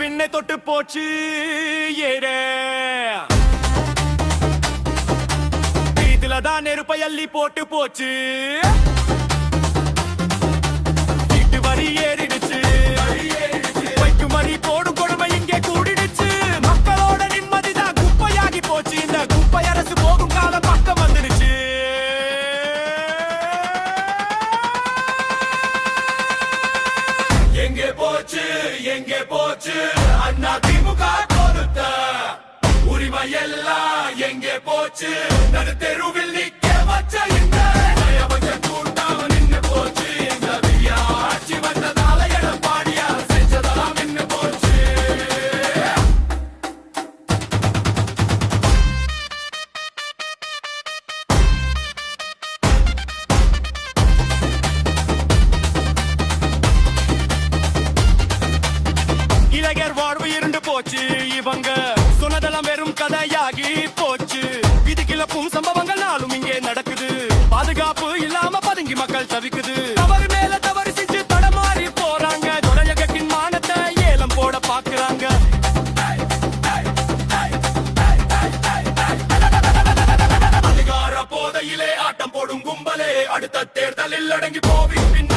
விண்ணை தொட்டு போச்சு ஏரே இதுலதான் நெருப்பை அள்ளி போட்டு போச்சு. எங்கே போச்சு? எங்கே போச்சு? அண்ணா திமுக கொடுத்த உரிமையெல்லாம் எங்கே போச்சு? நடு தெருவில் நிக்க விதகர் வாழ்வு இருந்து போச்சு. இவங்க சொன்னதெல்லாம் வெறும் கதையாகி போச்சு. இது கிளப்பும் சம்பவங்கள் நாளும் இங்கே நடக்குது. பாதுகாப்பு இல்லாம பதுங்கி மக்கள் தவிக்குது. தவறு மேல தவறு செஞ்சு தடமாறி போறாங்க. துறையகத்தின் மானத்தை ஏலம் போட பாக்குறாங்க. அதிகார போதையிலே ஆட்டம் போடும் கும்பலே அடுத்த தேர்தலில் அடங்கி போவி பின்ன